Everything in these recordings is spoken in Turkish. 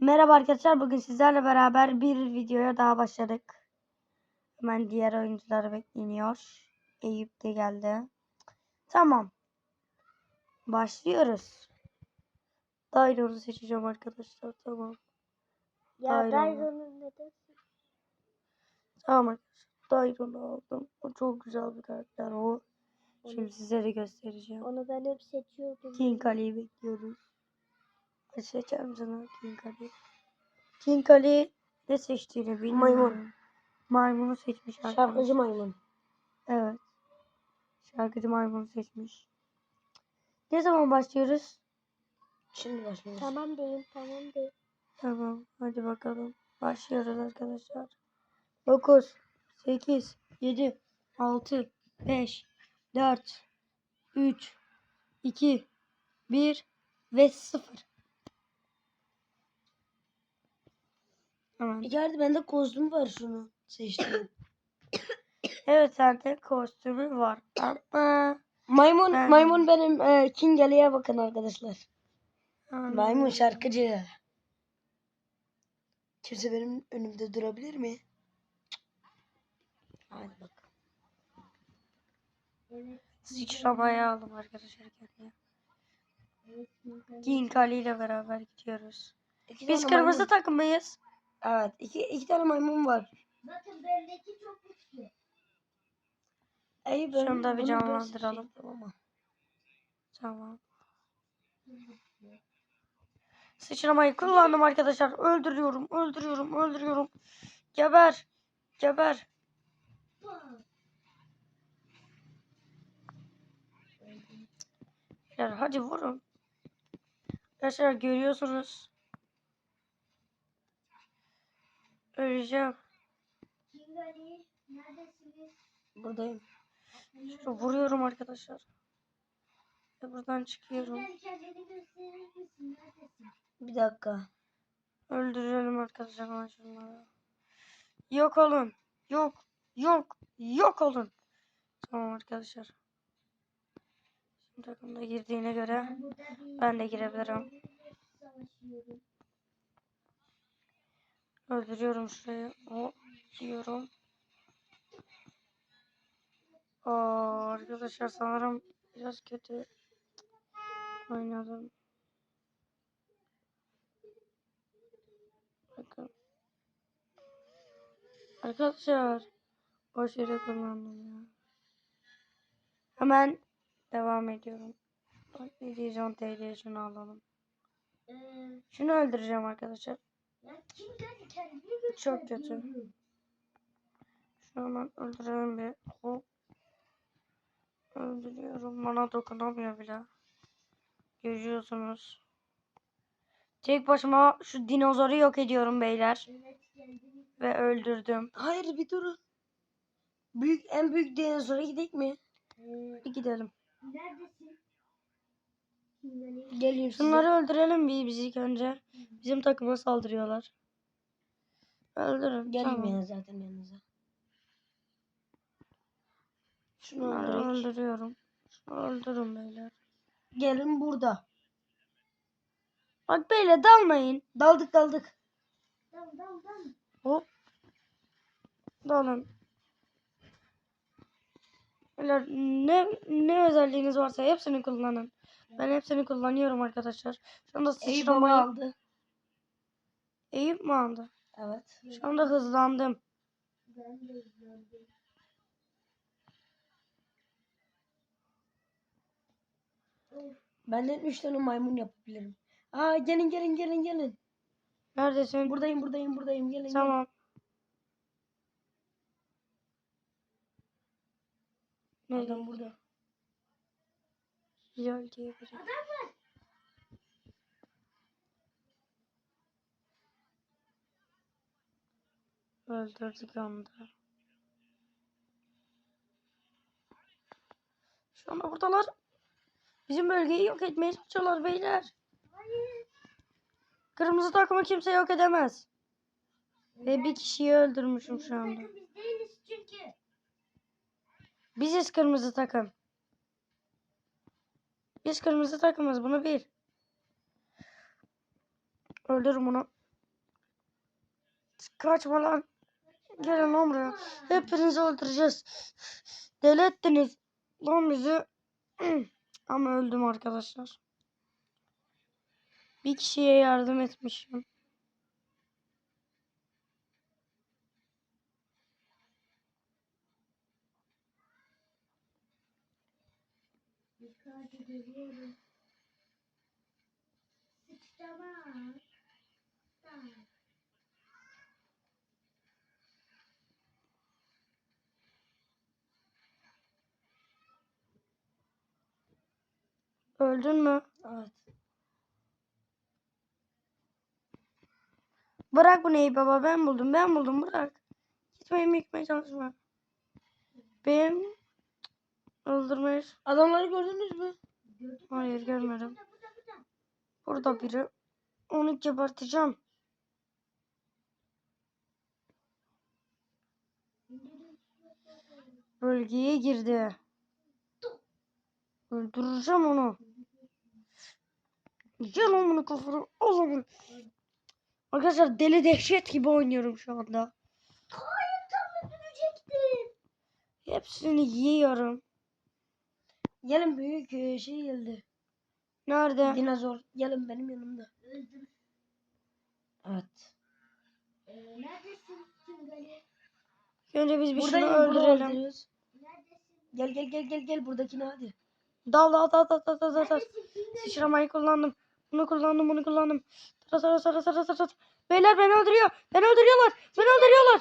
Merhaba arkadaşlar. Bugün sizlerle beraber bir videoya daha başladık. Hemen diğer oyuncular bekleniyor. Eyüp de geldi. Tamam. Başlıyoruz. Dairo'nu seçeceğim arkadaşlar. Tamam. Ya Aynen. Dairo'nun neden? Tamam arkadaşlar. Dairo'nu aldım. O çok güzel bir karakter o. Şimdi size de göstereceğim. Onu ben hep seçiyordum. King Ali'yi bekliyoruz. Seçer misin King Ali? King Ali ne seçtiğini bilmiyorum. Maymun. Maymunu seçmiş arkadaşlar. Şarkıcı maymun. Evet. Şarkıcı maymunu seçmiş. Ne zaman başlıyoruz? Şimdi başlıyoruz. Tamam deyim tamam deyim. Tamam. Hadi bakalım. Başlıyoruz arkadaşlar. 9, 8, 7, 6, 5, 4, 3, 2, 1 ve 0. Hemen. İçeride bende kostüm var şunu seçtim. Evet sende kostümü var ama maymun Ben- maymun benim e, King Ali'ye bakın arkadaşlar. Hmm. Maymun şarkıcı. Kimse benim önümde durabilir mi? Hadi bak. sıçramayı aldım arkadaşlar kendine. King Ali ile beraber gidiyoruz. İki Biz kırmızı takımıyız. Evet iki, iki tane maymun var. Zaten bendeki çok güçlü. Ey Şunu da bir ben canlandıralım. ama. Tamam. Sıçramayı kullandım arkadaşlar. Öldürüyorum, öldürüyorum, öldürüyorum. Geber. Geber. Hadi vurun. Arkadaşlar görüyorsunuz. Öleceğim. Kingari neredesiniz? Buradayım. Şöyle vuruyorum arkadaşlar. Ve buradan çıkıyorum. Bir dakika. Öldürelim arkadaşlar şunları. Yok olun. Yok. Yok. Yok olun. Tamam arkadaşlar. Şimdi takımda girdiğine göre ben de girebilirim. Öldürüyorum şurayı. O diyorum. Aa, arkadaşlar sanırım biraz kötü oynadım. Bakın. Arkadaşlar boş yere kullandım ya. Hemen devam ediyorum. Bak ne diyeceğim TL şunu alalım. Ee, Şunu öldüreceğim arkadaşlar. Çok kötü. Şunu hemen öldürelim bir. Hop. Öldürüyorum. Bana dokunamıyor bile. Görüyorsunuz. Tek başıma şu dinozoru yok ediyorum beyler. Ve öldürdüm. Hayır bir durun. Büyük en büyük dinozora gidelim mi? Bir gidelim. neredesin? Geliyor size. Şunları öldürelim bir biz ilk önce. Bizim takıma saldırıyorlar. Öldürün. Geleyim tamam. yani zaten yanınıza. Şunu öldürek. öldürüyorum. Şunu öldürün beyler. Gelin burada. Bak beyler dalmayın. Daldık daldık. Dal dal dal. Hop. Dalın. Beyler ne ne özelliğiniz varsa hepsini kullanın. Ben hepsini kullanıyorum arkadaşlar. Şu anda sıçramayı aldı. Eyüp mi aldı? Evet. Şu anda hızlandım. Ben de izledim. Benden 3 tane maymun yapabilirim. Aa gelin gelin gelin gelin. Neredesin? Buradayım buradayım buradayım gelin. gelin. Tamam. Nerede? Adam burada. Güzel diye biri. Öldürdük onu da. Şu anda buradalar. Bizim bölgeyi yok etmeye çalışıyorlar beyler. Kırmızı takımı kimse yok edemez. Ve bir kişiyi öldürmüşüm şu anda. Biz değiliz çünkü. Biziz kırmızı takım. Biz kırmızı takımız bunu bil. Öldür bunu. Kaçma lan. Gelin lan buraya. Hepinizi öldüreceğiz. Deli ettiniz. Lan bizi. Ama öldüm arkadaşlar. Bir kişiye yardım etmişim. Yukarıda geliyorum. Sıçrama. Tamam. Öldün mü? Evet. Bırak bu neyi baba ben buldum ben buldum bırak. Gitmeyi yıkmaya çalışma. Benim öldürmeye Adamları gördünüz mü? Hayır görmedim. Burada biri. Onu geberteceğim. Bölgeye girdi. Öldüreceğim onu. Gel lan bunu kafana. Al lan bunu. Arkadaşlar deli dehşet gibi oynuyorum şu anda. Hayır tam öldürecektim. Hepsini yiyorum. Gelin büyük e, şey geldi. Nerede? Dinozor. Gelin benim yanımda. Öldüm. Evet. Ee, neredesin Tüngali? Önce biz bir burada öldürelim. Neredesin? Gel gel gel gel gel buradakine hadi. Dal dal dal dal dal dal dal. Sıçramayı kullandım. Bunu kullandım, bunu kullandım. Tara tara tara tara tara. Beyler beni öldürüyor. Beni öldürüyorlar. Beni öldürüyorlar.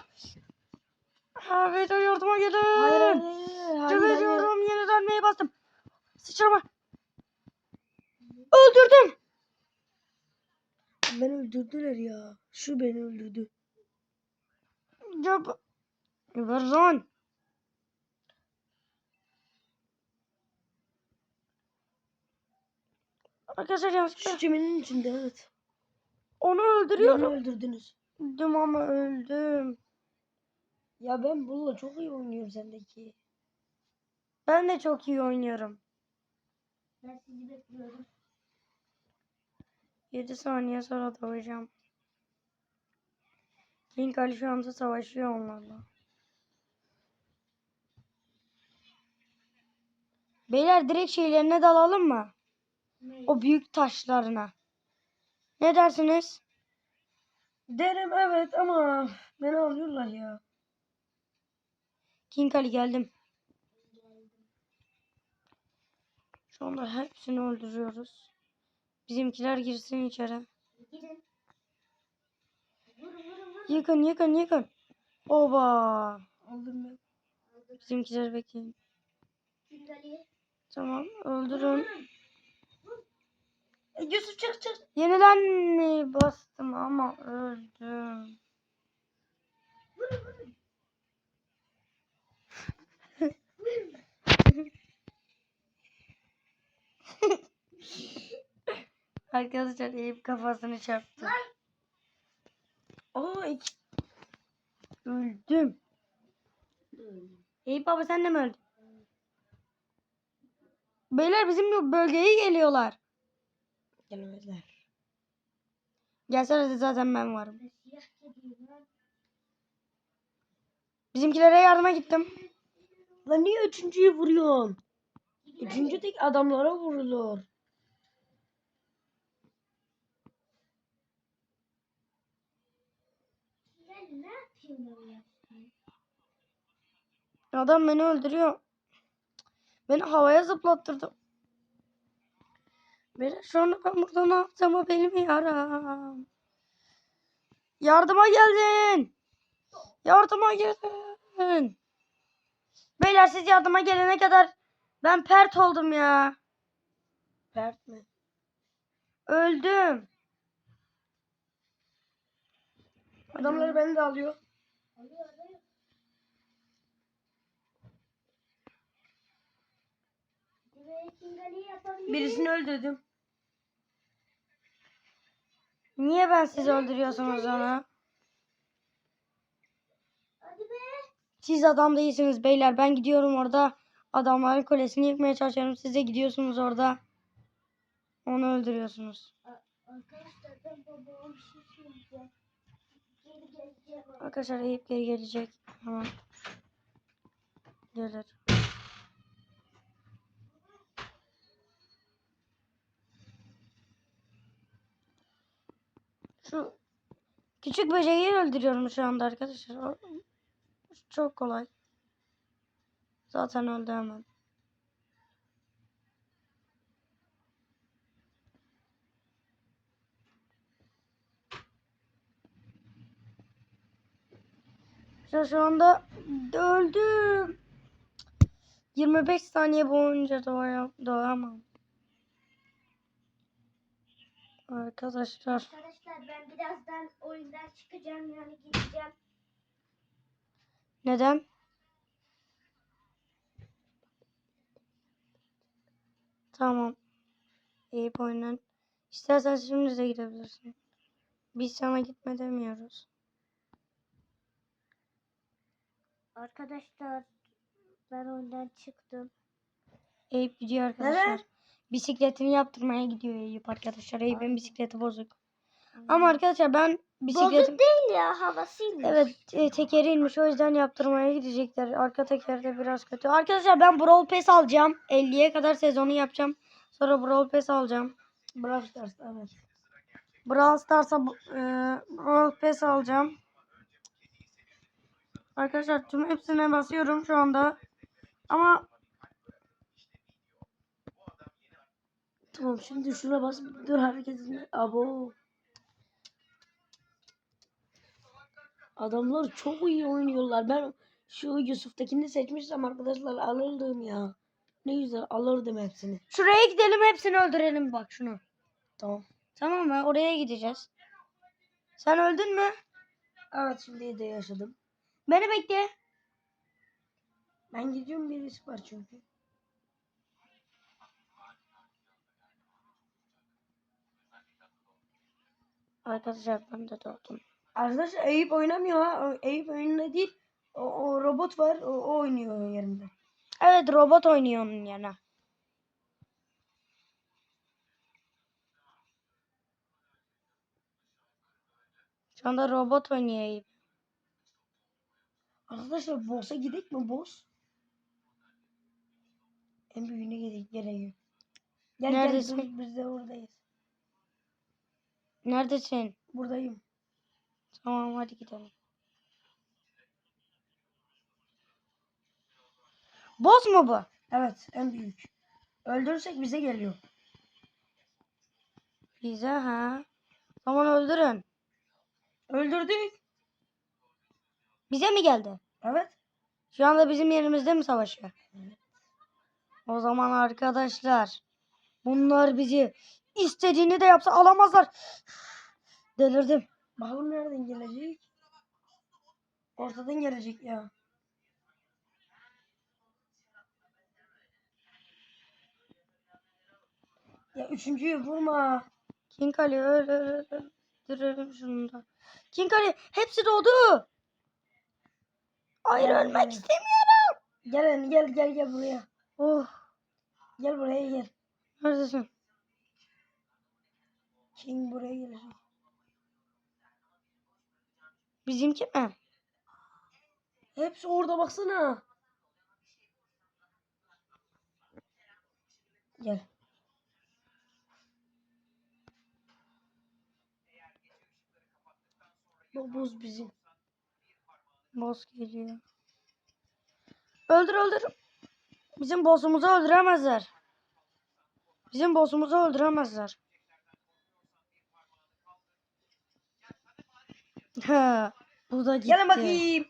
Ha, Vedo yardıma gelin. Hayır hayır hayır. hayır, hayır. Geberiyorum. Yeni dönmeye bastım. Sıçrama. Öldürdüm. Beni öldürdüler ya. Şu beni öldürdü. Geber lan. Arkadaşlar yanlışlıkla Şu çimenin içinde evet. onu öldürüyorum. öldürdünüz. Öldüm ama öldüm. Ya ben bununla çok iyi oynuyorum sendeki. Ben de çok iyi oynuyorum. Ben sizi bekliyorum. 7 saniye sonra doğacağım. King Ali şu anda savaşıyor onlarla. Beyler direkt şeylerine dalalım mı? Ne? O büyük taşlarına. Ne dersiniz? Derim evet ama beni alıyorlar ya. King Ali geldim. Şu anda hepsini öldürüyoruz. Bizimkiler girsin içeri. Vurun vurun vurun. Yıkın yıkın yıkın. Oba. Aldım ben. Bizimkiler bekleyin. Tamam öldürün. E, Yusuf çık çık. Yeniden bastım ama öldüm. Arkadaşlar Eyüp kafasını çarptı. Aa iki. Öldüm. Eyüp baba sen de mi öldün? Beyler bizim bölgeye geliyorlar. Gelemezler. Gelsene de zaten ben varım. Bizimkilere yardıma gittim. Lan niye üçüncüyü vuruyorsun? Üçüncü tek adamlara vurulur. Ben ne yapayım ben ya? Adam beni öldürüyor. Beni havaya zıplattırdı. Beyler şu anda ben burada ne yaptığımı bilmiyorum. Yardıma geldin. Yardıma gelin. Beyler siz yardıma gelene kadar ben pert oldum ya. Pert mi? Öldüm. Adamları beni de alıyor. Alıyor alıyor. Ve Tüngali yapabilirim. Birisini öldürdüm. Niye ben sizi öldürüyorsunuz onu? Siz adam değilsiniz beyler. Ben gidiyorum orada. Adamların kulesini yıkmaya çalışıyorum. Siz de gidiyorsunuz orada. Onu öldürüyorsunuz. Arkadaşlar bir şey. Geri gelecek. Hemen. Gelir. Şu küçük böceği öldürüyorum şu anda arkadaşlar. Çok kolay. Zaten öldü hemen. Şu, şu anda öldüm. 25 saniye boyunca doğaya, doğamam. Arkadaşlar. Arkadaşlar ben birazdan oyundan çıkacağım yani gideceğim. Neden? Tamam. Eyüp oyundan. İstersen şimdi de gidebilirsin. Biz sana gitme demiyoruz. Arkadaşlar ben oyundan çıktım. Eyüp gidiyor arkadaşlar. Neden? Bisikletini yaptırmaya gidiyor Eyüp arkadaşlar. Eyüp'ün bisikleti bozuk. Ama arkadaşlar ben bisikletim... Bozuk değil ya havasıymış. Evet e, tekeri inmiş o yüzden yaptırmaya gidecekler. Arka teker de biraz kötü. Arkadaşlar ben Brawl Pass alacağım. 50'ye kadar sezonu yapacağım. Sonra Brawl Pass alacağım. Brawl Stars evet. Brawl Stars'a e, Brawl Pass alacağım. Arkadaşlar tüm hepsine basıyorum şu anda. Ama Tamam şimdi şuna bas. Dur hareket etme. Abo. Adamlar çok iyi oynuyorlar. Ben şu Yusuf'takini seçmişsem arkadaşlar alırdım ya. Ne güzel alırdım hepsini. şuraya gidelim hepsini öldürelim bak şunu. Tamam. Tamam mı? Oraya gideceğiz. Sen öldün mü? Evet şimdi de yaşadım. Beni bekle. Ben gidiyorum birisi var çünkü. Arkadaşlar ben de doğdum. Arkadaşlar Eyüp oynamıyor ha. Eyüp oyununda değil. O, o robot var. O, o oynuyor yerinde. Evet robot oynuyor onun yerine. Şu anda robot oynuyor Eyüp. Arkadaşlar boss'a gidelim mi boss? En büyüğüne gidelim gerekiyor. Gel Neredesin? gel biz de oradayız. Neredesin? Buradayım. Tamam hadi gidelim. Boss mu bu? Evet en büyük. Öldürürsek bize geliyor. Bize ha. Tamam öldürün. Öldürdük. Bize mi geldi? Evet. Şu anda bizim yerimizde mi savaşıyor? O zaman arkadaşlar bunlar bizi istediğini de yapsa alamazlar. Delirdim. Bakalım nereden gelecek? Ortadan gelecek ya. Ya üçüncüyü vurma. King Ali öl öl öl. şunu da. King Ali hepsi doğdu. Hayır Aynen. ölmek istemiyorum. Gel gel gel gel buraya. Oh Gel buraya gel. neredesin? King buraya gelecek. Bizimki mi? Hepsi orada baksana. Gel. Bu buz bizim. Boss geliyor. Öldür öldür. Bizim boss'umuzu öldüremezler. Bizim boss'umuzu öldüremezler. Ha, bu da gitti. Gelin bakayım.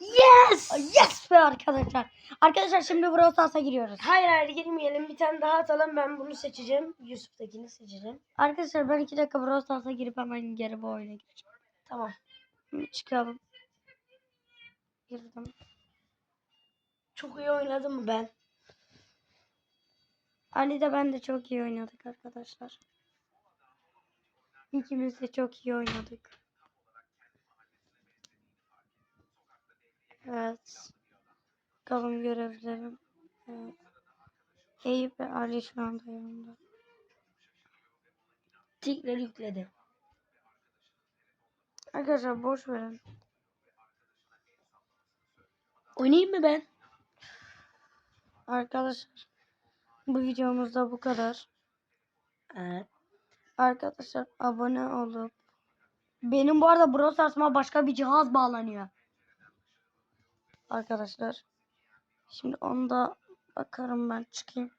Yes! Yes be arkadaşlar. Arkadaşlar şimdi Brawl Stars'a giriyoruz. Hayır hayır girmeyelim. Bir tane daha atalım. Ben bunu seçeceğim. Yusuf'takini seçeceğim. Arkadaşlar ben iki dakika Brawl Stars'a girip hemen geri bu oyuna gireceğim. Tamam. Şimdi Çıkalım. Girdim. Çok iyi oynadım mı ben? Ali de ben de çok iyi oynadık arkadaşlar. İkimiz de çok iyi oynadık. Evet. Bakalım görevlerim. Evet. Eyüp ve Ali şu anda yanımda. Tikleri yükledi. Arkadaşlar boş verin. Oynayayım mı ben? Arkadaşlar bu videomuzda bu kadar. Evet. Arkadaşlar abone olup benim bu arada Brawl Stars'ıma başka bir cihaz bağlanıyor. Arkadaşlar şimdi onu da bakarım ben çıkayım.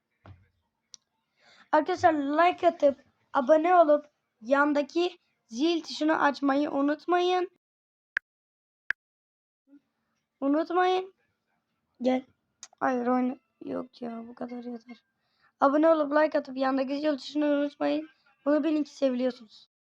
Arkadaşlar like atıp abone olup yandaki zil tuşunu açmayı unutmayın. Unutmayın. Gel. Hayır oyun yok ya bu kadar yeter. Abone olup like atıp yandaki zil tuşunu unutmayın. Bunu bilin ki seviliyorsunuz.